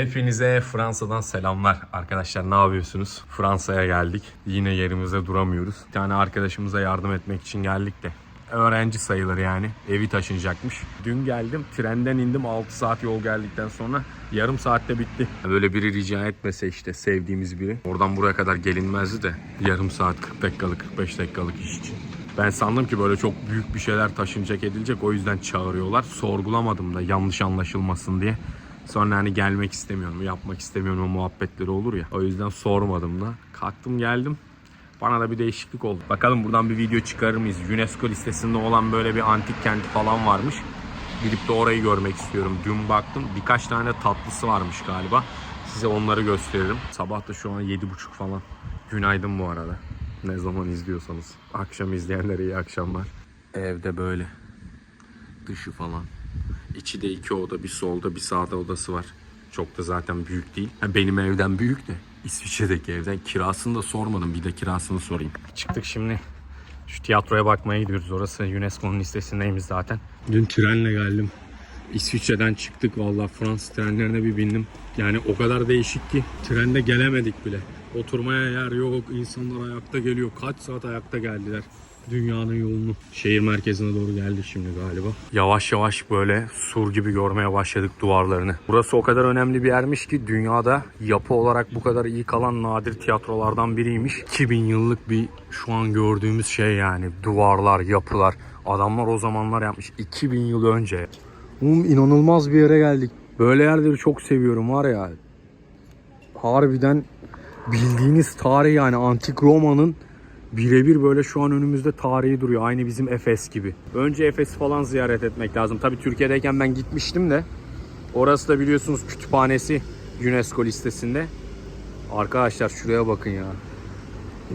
Hepinize Fransa'dan selamlar. Arkadaşlar ne yapıyorsunuz? Fransa'ya geldik. Yine yerimizde duramıyoruz. Bir tane arkadaşımıza yardım etmek için geldik de. Öğrenci sayılır yani. Evi taşınacakmış. Dün geldim. Trenden indim. 6 saat yol geldikten sonra yarım saatte bitti. Böyle biri rica etmese işte sevdiğimiz biri. Oradan buraya kadar gelinmezdi de. Yarım saat 40 dakikalık 45 dakikalık iş için. Ben sandım ki böyle çok büyük bir şeyler taşınacak edilecek. O yüzden çağırıyorlar. Sorgulamadım da yanlış anlaşılmasın diye. Sonra hani gelmek istemiyorum, yapmak istemiyorum o muhabbetleri olur ya. O yüzden sormadım da. Kalktım geldim. Bana da bir değişiklik oldu. Bakalım buradan bir video çıkarır mıyız? UNESCO listesinde olan böyle bir antik kenti falan varmış. Gidip de orayı görmek istiyorum. Dün baktım birkaç tane tatlısı varmış galiba. Size onları gösteririm. Sabah da şu an 7.30 falan. Günaydın bu arada. Ne zaman izliyorsanız. Akşam izleyenlere iyi akşamlar. Evde böyle. Dışı falan. İçi de iki oda, bir solda, bir sağda odası var. Çok da zaten büyük değil. Ha, benim evden büyük de İsviçre'deki evden kirasını da sormadım. Bir de kirasını sorayım. Çıktık şimdi. Şu tiyatroya bakmaya gidiyoruz. Orası UNESCO'nun listesindeymiş zaten. Dün trenle geldim. İsviçre'den çıktık vallahi Fransız trenlerine bir bindim. Yani o kadar değişik ki trende gelemedik bile. Oturmaya yer yok. İnsanlar ayakta geliyor. Kaç saat ayakta geldiler. Dünyanın yolunu. Şehir merkezine doğru geldik şimdi galiba. Yavaş yavaş böyle sur gibi görmeye başladık duvarlarını. Burası o kadar önemli bir yermiş ki dünyada yapı olarak bu kadar iyi kalan nadir tiyatrolardan biriymiş. 2000 yıllık bir şu an gördüğümüz şey yani. Duvarlar, yapılar. Adamlar o zamanlar yapmış. 2000 yıl önce. Oğlum inanılmaz bir yere geldik. Böyle yerleri çok seviyorum var ya. Harbiden bildiğiniz tarih yani antik Roma'nın birebir böyle şu an önümüzde tarihi duruyor. Aynı bizim Efes gibi. Önce Efes falan ziyaret etmek lazım. Tabii Türkiye'deyken ben gitmiştim de. Orası da biliyorsunuz kütüphanesi UNESCO listesinde. Arkadaşlar şuraya bakın ya.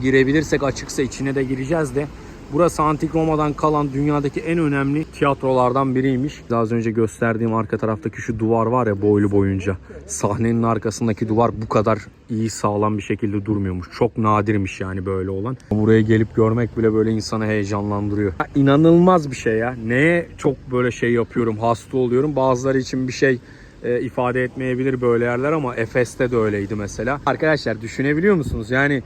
Girebilirsek açıksa içine de gireceğiz de. Burası Antik Roma'dan kalan dünyadaki en önemli tiyatrolardan biriymiş. Az önce gösterdiğim arka taraftaki şu duvar var ya boylu boyunca. Sahnenin arkasındaki duvar bu kadar iyi sağlam bir şekilde durmuyormuş. Çok nadirmiş yani böyle olan. Buraya gelip görmek bile böyle insanı heyecanlandırıyor. Ya, inanılmaz bir şey ya. Neye çok böyle şey yapıyorum, hasta oluyorum. Bazıları için bir şey e, ifade etmeyebilir böyle yerler ama Efes'te de öyleydi mesela. Arkadaşlar düşünebiliyor musunuz? Yani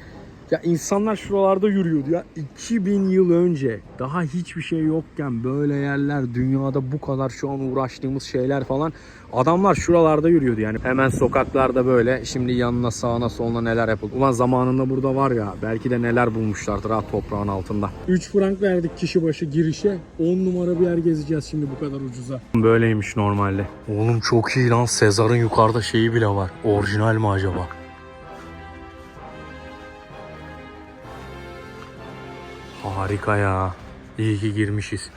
ya insanlar şuralarda yürüyordu ya 2000 yıl önce daha hiçbir şey yokken böyle yerler dünyada bu kadar şu an uğraştığımız şeyler falan adamlar şuralarda yürüyordu yani hemen sokaklarda böyle şimdi yanına sağına soluna neler yapıldı. Ulan zamanında burada var ya belki de neler bulmuşlardır ha toprağın altında. 3 frank verdik kişi başı girişe 10 numara bir yer gezeceğiz şimdi bu kadar ucuza. Böyleymiş normalde. Oğlum çok iyi lan Sezar'ın yukarıda şeyi bile var. Orijinal mi acaba? Harika ya. İyi ki girmişiz.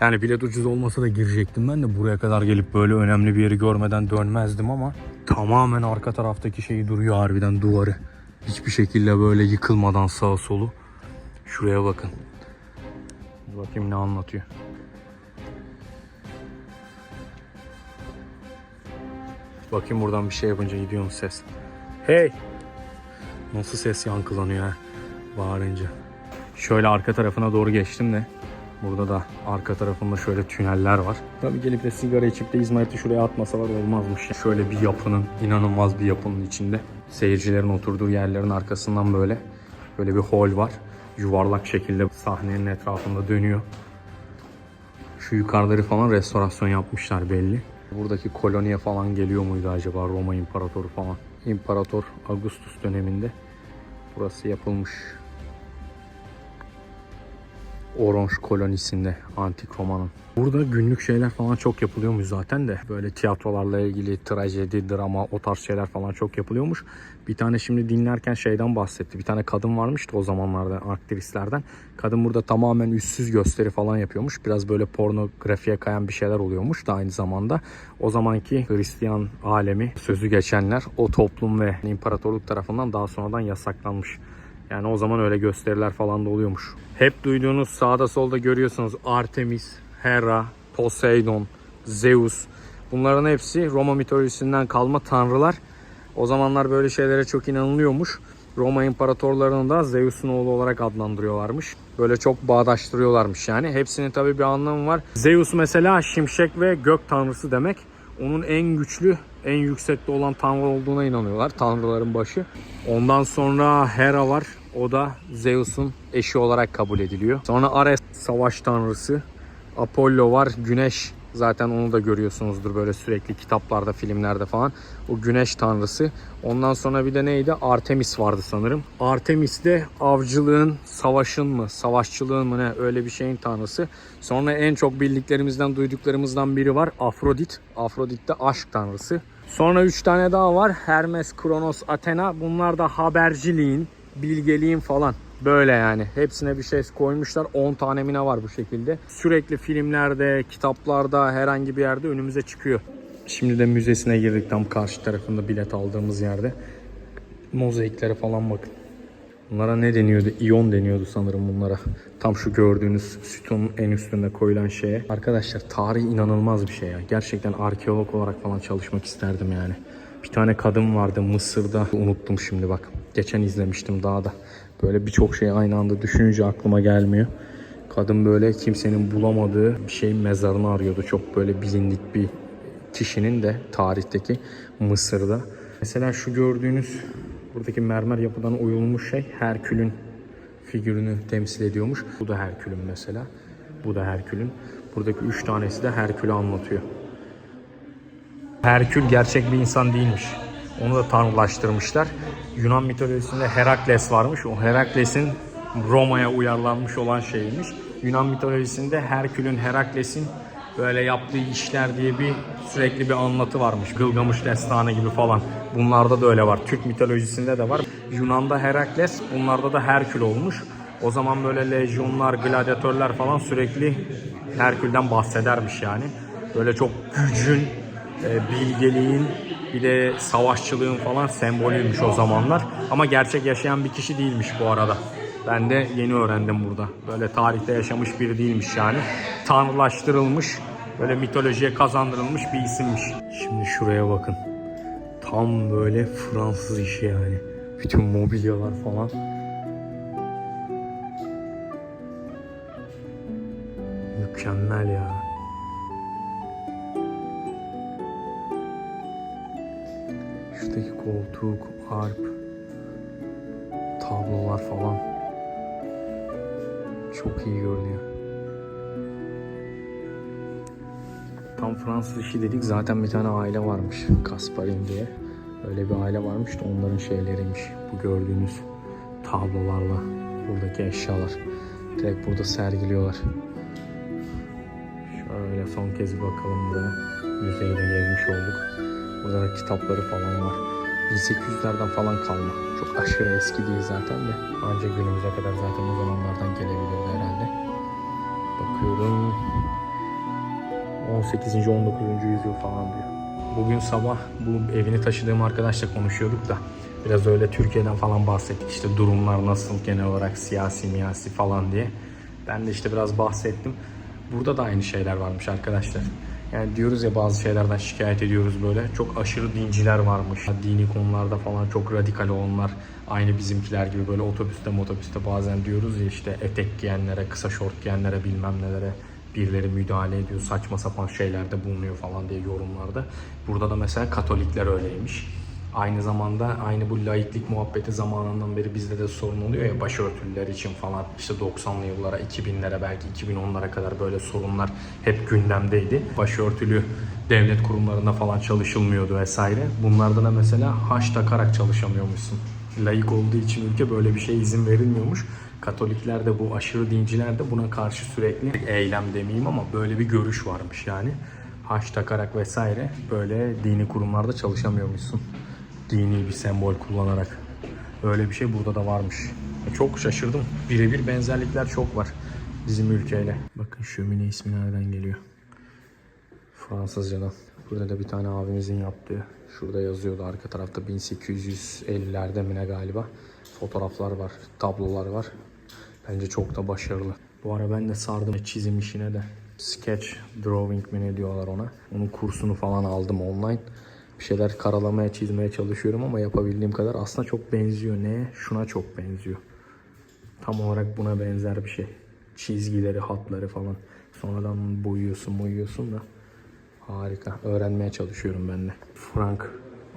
Yani bilet ucuz olmasa da girecektim ben de buraya kadar gelip böyle önemli bir yeri görmeden dönmezdim ama tamamen arka taraftaki şeyi duruyor harbiden duvarı. Hiçbir şekilde böyle yıkılmadan sağa solu. Şuraya bakın. Bakayım ne anlatıyor. Bakayım buradan bir şey yapınca gidiyor mu ses. Hey! Nasıl ses yankılanıyor ha bağırınca. Şöyle arka tarafına doğru geçtim de burada da arka tarafında şöyle tüneller var. Tabii gelip de sigara içip de İzmarit'i şuraya atmasalar olmazmış. Şöyle bir yapının, inanılmaz bir yapının içinde. Seyircilerin oturduğu yerlerin arkasından böyle böyle bir hol var. Yuvarlak şekilde sahnenin etrafında dönüyor. Şu yukarıları falan restorasyon yapmışlar belli. Buradaki koloniye falan geliyor muydu acaba Roma İmparatoru falan. İmparator Augustus döneminde burası yapılmış. Orange kolonisinde antik Roma'nın. Burada günlük şeyler falan çok yapılıyormuş zaten de. Böyle tiyatrolarla ilgili trajedi, drama o tarz şeyler falan çok yapılıyormuş. Bir tane şimdi dinlerken şeyden bahsetti. Bir tane kadın varmıştı o zamanlarda aktrislerden. Kadın burada tamamen üstsüz gösteri falan yapıyormuş. Biraz böyle pornografiye kayan bir şeyler oluyormuş da aynı zamanda. O zamanki Hristiyan alemi sözü geçenler o toplum ve imparatorluk tarafından daha sonradan yasaklanmış. Yani o zaman öyle gösteriler falan da oluyormuş. Hep duyduğunuz sağda solda görüyorsunuz Artemis, Hera, Poseidon, Zeus. Bunların hepsi Roma mitolojisinden kalma tanrılar. O zamanlar böyle şeylere çok inanılıyormuş. Roma imparatorlarını da Zeus'un oğlu olarak adlandırıyorlarmış. Böyle çok bağdaştırıyorlarmış yani. Hepsinin tabii bir anlamı var. Zeus mesela şimşek ve gök tanrısı demek. onun en güçlü, en yüksekte olan tanrı olduğuna inanıyorlar. Tanrıların başı. Ondan sonra Hera var. O da Zeus'un eşi olarak kabul ediliyor. Sonra Ares savaş tanrısı. Apollo var. Güneş zaten onu da görüyorsunuzdur böyle sürekli kitaplarda, filmlerde falan. O güneş tanrısı. Ondan sonra bir de neydi? Artemis vardı sanırım. Artemis de avcılığın, savaşın mı, savaşçılığın mı ne öyle bir şeyin tanrısı. Sonra en çok bildiklerimizden, duyduklarımızdan biri var. Afrodit. Afrodit de aşk tanrısı. Sonra 3 tane daha var. Hermes, Kronos, Athena. Bunlar da haberciliğin, bilgeliğin falan. Böyle yani. Hepsine bir şey koymuşlar. 10 tane mi ne var bu şekilde. Sürekli filmlerde, kitaplarda, herhangi bir yerde önümüze çıkıyor. Şimdi de müzesine girdik tam karşı tarafında bilet aldığımız yerde. Mozaiklere falan bakın. Bunlara ne deniyordu? İyon deniyordu sanırım bunlara. Tam şu gördüğünüz sütunun en üstünde koyulan şeye. Arkadaşlar tarih inanılmaz bir şey ya. Gerçekten arkeolog olarak falan çalışmak isterdim yani. Bir tane kadın vardı Mısır'da. Unuttum şimdi bak. Geçen izlemiştim daha da. Böyle birçok şey aynı anda düşününce aklıma gelmiyor. Kadın böyle kimsenin bulamadığı bir şeyin mezarını arıyordu. Çok böyle bilindik bir kişinin de tarihteki Mısır'da. Mesela şu gördüğünüz buradaki mermer yapıdan oyulmuş şey Herkül'ün figürünü temsil ediyormuş. Bu da Herkül'ün mesela. Bu da Herkül'ün. Buradaki üç tanesi de Herkül'ü anlatıyor. Herkül gerçek bir insan değilmiş. Onu da tanrılaştırmışlar. Yunan mitolojisinde Herakles varmış. O Herakles'in Roma'ya uyarlanmış olan şeymiş. Yunan mitolojisinde Herkül'ün, Herakles'in böyle yaptığı işler diye bir sürekli bir anlatı varmış. Gılgamış destanı gibi falan. Bunlarda da öyle var. Türk mitolojisinde de var. Yunan'da Herakles, bunlarda da Herkül olmuş. O zaman böyle lejyonlar, gladyatörler falan sürekli Herkül'den bahsedermiş yani. Böyle çok gücün, e, bilgeliğin bir de savaşçılığın falan sembolüymüş o zamanlar. Ama gerçek yaşayan bir kişi değilmiş bu arada. Ben de yeni öğrendim burada. Böyle tarihte yaşamış biri değilmiş yani. Tanrılaştırılmış, böyle mitolojiye kazandırılmış bir isimmiş. Şimdi şuraya bakın. Tam böyle Fransız işi yani. Bütün mobilyalar falan. Mükemmel ya. Şuradaki koltuk, harp, tablolar falan çok iyi görünüyor. Tam Fransız işi dedik zaten bir tane aile varmış Kasparin diye. Öyle bir aile varmış da onların şeyleriymiş. Bu gördüğünüz tablolarla buradaki eşyalar. Direkt burada sergiliyorlar. Şöyle son kez bir bakalım buraya. Müzeyi de gezmiş olduk. Burada da kitapları falan var. 1800'lerden falan kalma. Çok aşırı eski değil zaten de. Ancak günümüze kadar zaten o zamanlardan gelebilirdi herhalde. Bakıyorum. 18. 19. yüzyıl falan diyor. Bugün sabah bu evini taşıdığım arkadaşla konuşuyorduk da biraz öyle Türkiye'den falan bahsettik. İşte durumlar nasıl genel olarak siyasi miyasi falan diye. Ben de işte biraz bahsettim. Burada da aynı şeyler varmış arkadaşlar. Yani diyoruz ya bazı şeylerden şikayet ediyoruz böyle. Çok aşırı dinciler varmış. Dini konularda falan çok radikal olanlar. Aynı bizimkiler gibi böyle otobüste motobüste bazen diyoruz ya işte etek giyenlere, kısa şort giyenlere bilmem nelere birileri müdahale ediyor. Saçma sapan şeylerde bulunuyor falan diye yorumlarda. Burada da mesela Katolikler öyleymiş. Aynı zamanda aynı bu laiklik muhabbeti zamanından beri bizde de sorun oluyor ya başörtüler için falan işte 90'lı yıllara 2000'lere belki 2010'lara kadar böyle sorunlar hep gündemdeydi. Başörtülü devlet kurumlarında falan çalışılmıyordu vesaire. Bunlarda da mesela haş takarak çalışamıyormuşsun. Laik olduğu için ülke böyle bir şey izin verilmiyormuş. Katolikler de bu aşırı dinciler de buna karşı sürekli eylem demeyeyim ama böyle bir görüş varmış yani. Haş takarak vesaire böyle dini kurumlarda çalışamıyormuşsun dini bir sembol kullanarak. Öyle bir şey burada da varmış. Çok şaşırdım. Birebir benzerlikler çok var bizim ülkeyle. Bakın şömine ismi nereden geliyor? Fransızcadan. Burada da bir tane abimizin yaptığı. Şurada yazıyordu arka tarafta 1850'lerde mi ne galiba. Fotoğraflar var, tablolar var. Bence çok da başarılı. Bu ara ben de sardım çizim işine de. Sketch drawing mi ne diyorlar ona. Onun kursunu falan aldım online bir şeyler karalamaya, çizmeye çalışıyorum ama yapabildiğim kadar aslında çok benziyor. Neye? Şuna çok benziyor. Tam olarak buna benzer bir şey. Çizgileri, hatları falan. Sonradan boyuyorsun, boyuyorsun da Harika. Öğrenmeye çalışıyorum ben de. Frank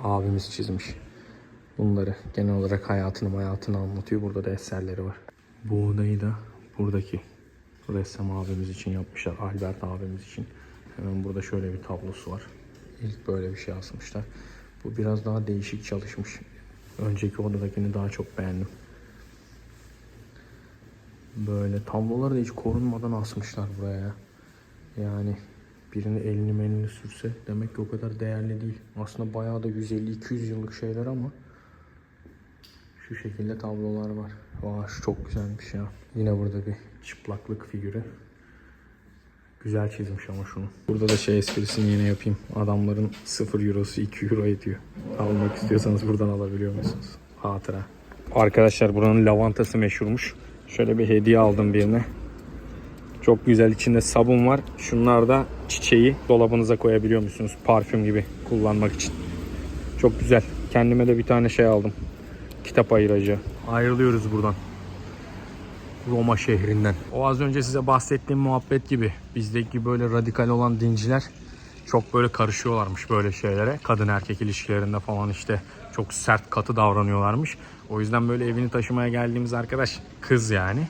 abimiz çizmiş. Bunları genel olarak hayatını hayatını anlatıyor. Burada da eserleri var. Bu odayı da buradaki ressam abimiz için yapmışlar. Albert abimiz için. Hemen burada şöyle bir tablosu var. İlk böyle bir şey asmışlar. Bu biraz daha değişik çalışmış. Önceki odadakini daha çok beğendim. Böyle tabloları da hiç korunmadan asmışlar buraya. Yani birini elini melini sürse demek ki o kadar değerli değil. Aslında bayağı da 150-200 yıllık şeyler ama şu şekilde tablolar var. Vay çok güzelmiş ya. Yine burada bir çıplaklık figürü. Güzel çizmiş ama şunu. Burada da şey esprisini yine yapayım. Adamların 0 eurosu 2 euro ediyor. Almak istiyorsanız buradan alabiliyor musunuz? Hatıra. Arkadaşlar buranın lavantası meşhurmuş. Şöyle bir hediye aldım birine. Çok güzel içinde sabun var. Şunlar da çiçeği dolabınıza koyabiliyor musunuz? Parfüm gibi kullanmak için. Çok güzel. Kendime de bir tane şey aldım. Kitap ayıracı. Ayrılıyoruz buradan. Roma şehrinden. O az önce size bahsettiğim muhabbet gibi bizdeki böyle radikal olan dinciler çok böyle karışıyorlarmış böyle şeylere. Kadın erkek ilişkilerinde falan işte çok sert katı davranıyorlarmış. O yüzden böyle evini taşımaya geldiğimiz arkadaş kız yani.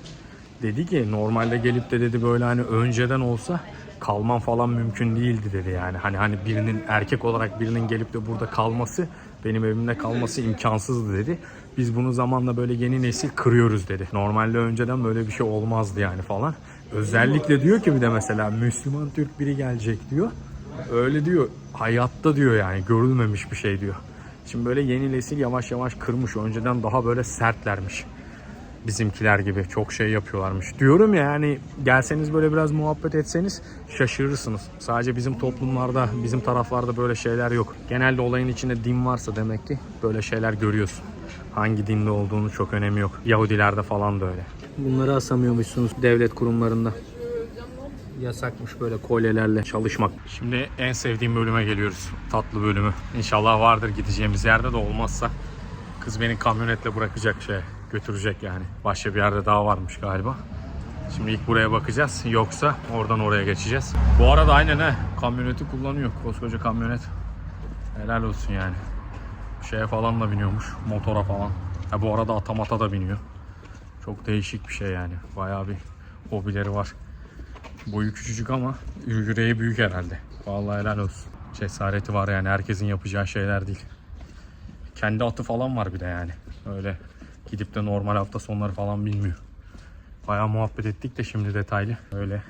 Dedi ki normalde gelip de dedi böyle hani önceden olsa kalman falan mümkün değildi dedi yani. Hani hani birinin erkek olarak birinin gelip de burada kalması benim evimde kalması imkansızdı dedi. Biz bunu zamanla böyle yeni nesil kırıyoruz dedi. Normalde önceden böyle bir şey olmazdı yani falan. Özellikle diyor ki bir de mesela Müslüman Türk biri gelecek diyor. Öyle diyor hayatta diyor yani görülmemiş bir şey diyor. Şimdi böyle yeni nesil yavaş yavaş kırmış. Önceden daha böyle sertlermiş bizimkiler gibi çok şey yapıyorlarmış. Diyorum ya yani gelseniz böyle biraz muhabbet etseniz şaşırırsınız. Sadece bizim toplumlarda, bizim taraflarda böyle şeyler yok. Genelde olayın içinde din varsa demek ki böyle şeyler görüyorsun. Hangi dinde olduğunu çok önemi yok. Yahudilerde falan da öyle. Bunları asamıyormuşsunuz devlet kurumlarında. Yasakmış böyle kolyelerle çalışmak. Şimdi en sevdiğim bölüme geliyoruz. Tatlı bölümü. İnşallah vardır gideceğimiz yerde de olmazsa kız beni kamyonetle bırakacak şey götürecek yani. Başka bir yerde daha varmış galiba. Şimdi ilk buraya bakacağız. Yoksa oradan oraya geçeceğiz. Bu arada aynen he. Kamyoneti kullanıyor. Koskoca kamyonet. Helal olsun yani. Şeye falan da biniyormuş. Motora falan. Ha, bu arada atamata da biniyor. Çok değişik bir şey yani. Bayağı bir hobileri var. Boyu küçücük ama yüreği büyük herhalde. Vallahi helal olsun. Cesareti var yani. Herkesin yapacağı şeyler değil. Kendi atı falan var bir de yani. Öyle gidip de normal hafta sonları falan bilmiyor. Bayağı muhabbet ettik de şimdi detaylı. Öyle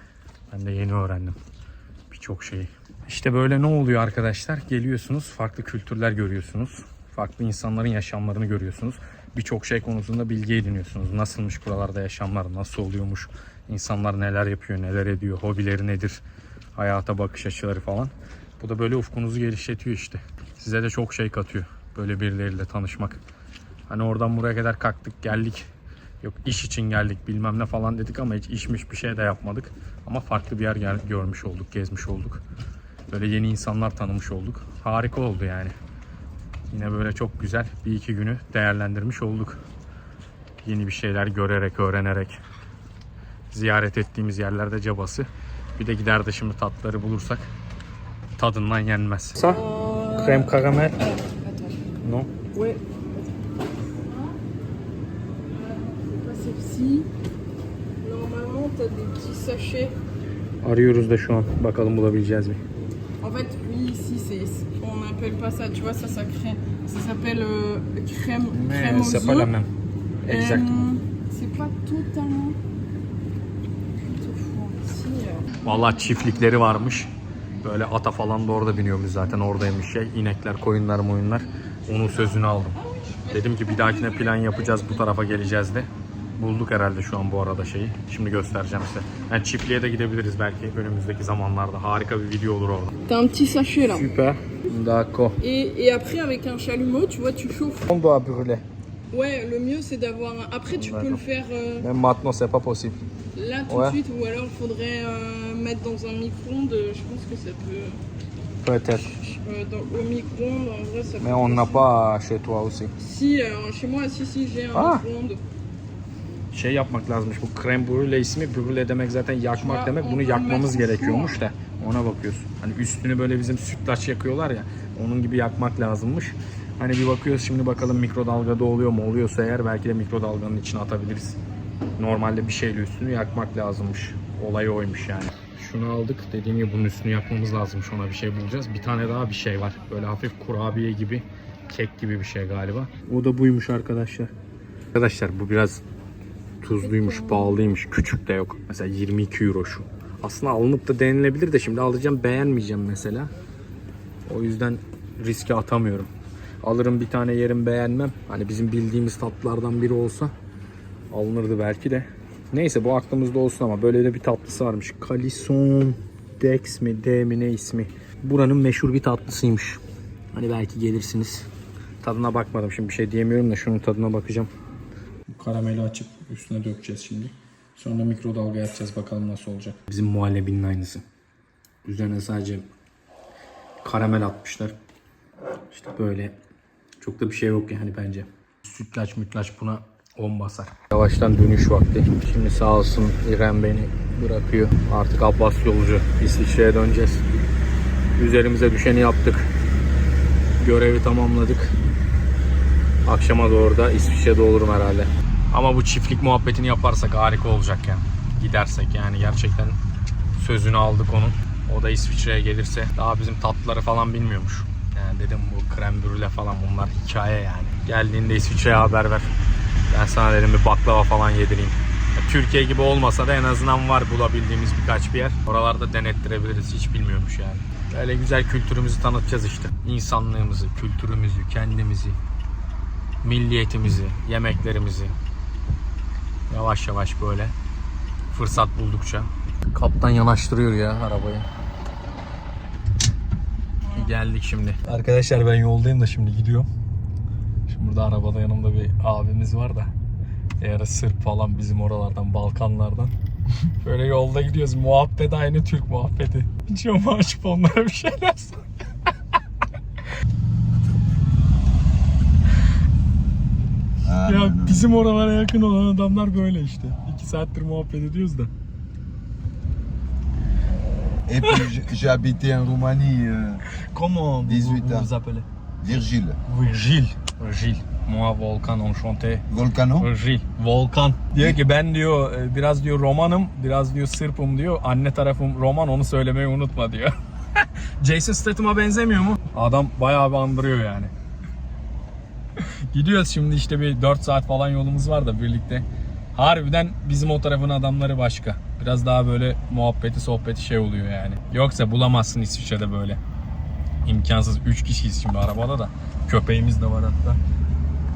ben de yeni öğrendim birçok şeyi. İşte böyle ne oluyor arkadaşlar? Geliyorsunuz, farklı kültürler görüyorsunuz. Farklı insanların yaşamlarını görüyorsunuz. Birçok şey konusunda bilgi ediniyorsunuz. Nasılmış buralarda yaşamlar, nasıl oluyormuş, insanlar neler yapıyor, neler ediyor, hobileri nedir, hayata bakış açıları falan. Bu da böyle ufkunuzu genişletiyor işte. Size de çok şey katıyor. Böyle birileriyle tanışmak. Hani oradan buraya kadar kalktık geldik. Yok iş için geldik bilmem ne falan dedik ama hiç işmiş bir şey de yapmadık. Ama farklı bir yer gel- görmüş olduk, gezmiş olduk. Böyle yeni insanlar tanımış olduk. Harika oldu yani. Yine böyle çok güzel bir iki günü değerlendirmiş olduk. Yeni bir şeyler görerek, öğrenerek. Ziyaret ettiğimiz yerlerde cabası. Bir de gider de şimdi tatları bulursak tadından yenmez. Sa? Krem karamel? Non. Sachets. Arıyoruz da şu an. Bakalım bulabileceğiz mi? En fait, lui, ici, c'est, on n'appelle pas ça, tu vois, ça, ça, crée, ça s'appelle euh, crème, crème Mais aux c'est pas la même. Exactement. Euh, c'est pas totalement. Euh, Vallahi çiftlikleri varmış. Böyle ata falan da orada biniyormuş zaten oradaymış şey. İnekler, koyunlar, moyunlar. Onun sözünü aldım. Dedim ki bir dahakine plan yapacağız bu tarafa geleceğiz de. Bulduk herhalde şu an bu arada şeyi. Şimdi göstereceğim size. Yani çiftliğe de gidebiliriz belki önümüzdeki zamanlarda. Harika bir video olur orada. T'as un petit sachet là. Süper. D'accord. Et, et après, avec un chalumeau, tu vois, tu chauffes. On doit brûler. Ouais, le mieux, c'est d'avoir un. Après, tu peux le faire euh, Même maintenant, c'est pas possible. là tout Ouais. de suite, ou alors il faudrait euh, mettre dans un micro-ondes. Je pense que ça peut. Peut-être. Euh, dans, au micro-ondes, en vrai, ça peut. Mais on n'a pas chez toi aussi. Si, alors, chez moi, si, si, j'ai un Ah. micro-ondes. Şey yapmak lazımmış. Bu krem brûlée ismi brûlée demek zaten yakmak Ya, demek. Bunu yakmamız gerekiyormuş da ona bakıyorsun. Hani üstünü böyle bizim sütlaç yakıyorlar ya. Onun gibi yakmak lazımmış. Hani bir bakıyoruz şimdi bakalım mikrodalgada oluyor mu? Oluyorsa eğer belki de mikrodalganın içine atabiliriz. Normalde bir şeyle üstünü yakmak lazımmış. Olay oymuş yani. Şunu aldık. Dediğim gibi bunun üstünü yakmamız lazımmış. Ona bir şey bulacağız. Bir tane daha bir şey var. Böyle hafif kurabiye gibi, kek gibi bir şey galiba. O da buymuş arkadaşlar. Arkadaşlar bu biraz tuzluymuş, pahalıymış. Küçük de yok. Mesela 22 euro şu. Aslında alınıp da denilebilir de şimdi alacağım beğenmeyeceğim mesela. O yüzden riske atamıyorum. Alırım bir tane yerim beğenmem. Hani bizim bildiğimiz tatlılardan biri olsa alınırdı belki de. Neyse bu aklımızda olsun ama böyle de bir tatlısı varmış. Calison Dex mi D mi ne ismi. Buranın meşhur bir tatlısıymış. Hani belki gelirsiniz. Tadına bakmadım şimdi bir şey diyemiyorum da şunun tadına bakacağım. Karameli açıp üstüne dökeceğiz şimdi. Sonra mikrodalgaya atacağız bakalım nasıl olacak. Bizim muhallebinin aynısı. Üzerine sadece karamel atmışlar. İşte böyle çok da bir şey yok yani bence. Sütlaç mütlaç buna 10 basar. Yavaştan dönüş vakti. Şimdi sağ olsun İrem beni bırakıyor. Artık Abbas yolcu. İsviçre'ye döneceğiz. Üzerimize düşeni yaptık. Görevi tamamladık. Akşama doğru da İsviçre'de olurum herhalde. Ama bu çiftlik muhabbetini yaparsak harika olacak yani. Gidersek yani gerçekten sözünü aldık onun. O da İsviçre'ye gelirse daha bizim tatlıları falan bilmiyormuş. Yani dedim bu krem brûle falan bunlar hikaye yani. Geldiğinde İsviçre'ye haber ver. Ben sana dedim bir baklava falan yedireyim. Türkiye gibi olmasa da en azından var bulabildiğimiz birkaç bir yer. Oralarda denettirebiliriz. Hiç bilmiyormuş yani. Böyle güzel kültürümüzü tanıtacağız işte. İnsanlığımızı, kültürümüzü, kendimizi, milliyetimizi, yemeklerimizi. Yavaş yavaş böyle fırsat buldukça. Kaptan yanaştırıyor ya arabayı. Geldik şimdi. Arkadaşlar ben yoldayım da şimdi gidiyorum. Şimdi burada arabada yanımda bir abimiz var da. Eğer Sırp falan bizim oralardan, Balkanlardan. Böyle yolda gidiyoruz. Muhabbet aynı Türk muhabbeti. Camı açıp onlara bir şeyler sor. Ya bizim oralara yakın olan adamlar böyle işte. İki saattir muhabbet ediyoruz da. Et puis j- j'ai habité en Roumanie, euh, Comment vous, 18 vous ans. vous appelez Virgile. Virgil. Virgil. Moi Volkan enchanté. Volcano Virgil. Volkan. Diyor ki ben diyor e, biraz diyor Romanım, biraz diyor Sırpım diyor. Anne tarafım Roman onu söylemeyi unutma diyor. Jason Statham'a benzemiyor mu? Adam bayağı bir andırıyor yani. Gidiyoruz şimdi işte bir 4 saat falan yolumuz var da birlikte. Harbiden bizim o tarafın adamları başka. Biraz daha böyle muhabbeti sohbeti şey oluyor yani. Yoksa bulamazsın İsviçre'de böyle. İmkansız 3 kişiyiz şimdi arabada da. Köpeğimiz de var hatta.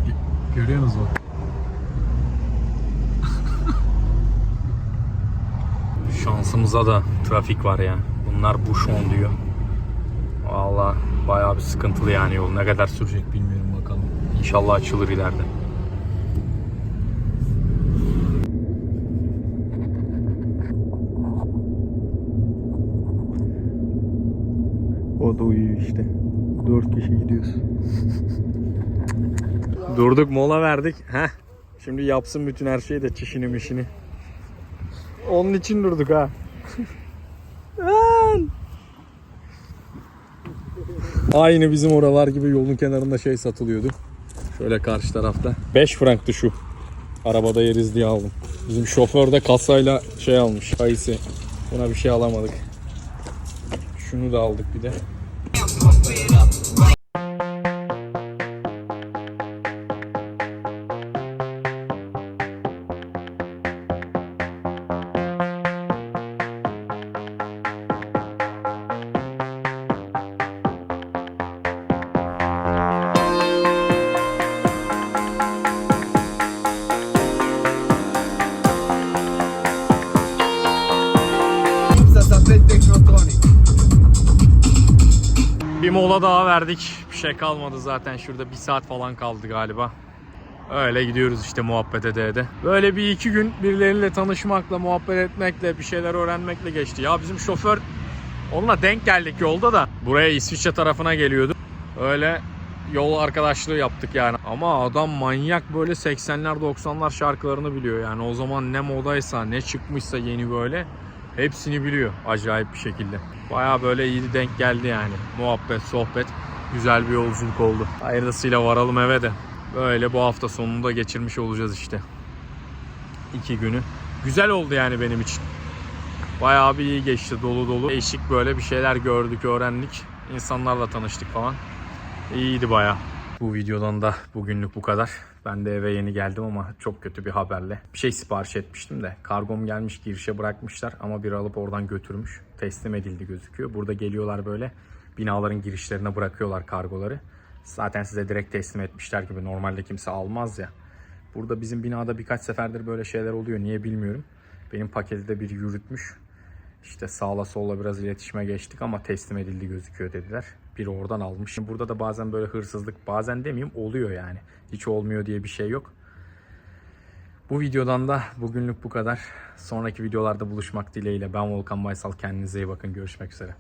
Gö- Görüyor musunuz bak? Şansımıza da trafik var ya. Bunlar buşon diyor. Valla bayağı bir sıkıntılı yani yol. Ne kadar sürecek bilmiyorum bakalım. İnşallah açılır ileride. O da uyuyor işte. Dört kişi gidiyoruz. Durduk mola verdik. Heh. Şimdi yapsın bütün her şeyi de çişini mişini. Onun için durduk ha. Aynı bizim oralar gibi yolun kenarında şey satılıyordu. Şöyle karşı tarafta. 5 franktı şu. Arabada yeriz diye aldım. Bizim şoför de kasayla şey almış. Kayısı. Buna bir şey alamadık. Şunu da aldık bir de. Verdik. Bir şey kalmadı zaten. Şurada bir saat falan kaldı galiba. Öyle gidiyoruz işte muhabbet ede ede. Böyle bir iki gün birileriyle tanışmakla, muhabbet etmekle, bir şeyler öğrenmekle geçti. Ya bizim şoför onunla denk geldik yolda da. Buraya İsviçre tarafına geliyordu. Öyle yol arkadaşlığı yaptık yani. Ama adam manyak böyle 80'ler 90'lar şarkılarını biliyor yani. O zaman ne modaysa ne çıkmışsa yeni böyle hepsini biliyor acayip bir şekilde. Baya böyle iyi denk geldi yani. Muhabbet, sohbet güzel bir yolculuk oldu. Hayırlısıyla varalım eve de. Böyle bu hafta sonunda geçirmiş olacağız işte. İki günü. Güzel oldu yani benim için. Bayağı bir iyi geçti dolu dolu. Değişik böyle bir şeyler gördük, öğrendik. İnsanlarla tanıştık falan. İyiydi bayağı. Bu videodan da bugünlük bu kadar. Ben de eve yeni geldim ama çok kötü bir haberle. Bir şey sipariş etmiştim de. Kargom gelmiş girişe bırakmışlar ama biri alıp oradan götürmüş. Teslim edildi gözüküyor. Burada geliyorlar böyle binaların girişlerine bırakıyorlar kargoları. Zaten size direkt teslim etmişler gibi. Normalde kimse almaz ya. Burada bizim binada birkaç seferdir böyle şeyler oluyor. Niye bilmiyorum. Benim paketi de biri yürütmüş. İşte sağla solla biraz iletişime geçtik ama teslim edildi gözüküyor dediler. Biri oradan almış. Burada da bazen böyle hırsızlık bazen demeyeyim oluyor yani. Hiç olmuyor diye bir şey yok. Bu videodan da bugünlük bu kadar. Sonraki videolarda buluşmak dileğiyle. Ben Volkan Baysal. Kendinize iyi bakın. Görüşmek üzere.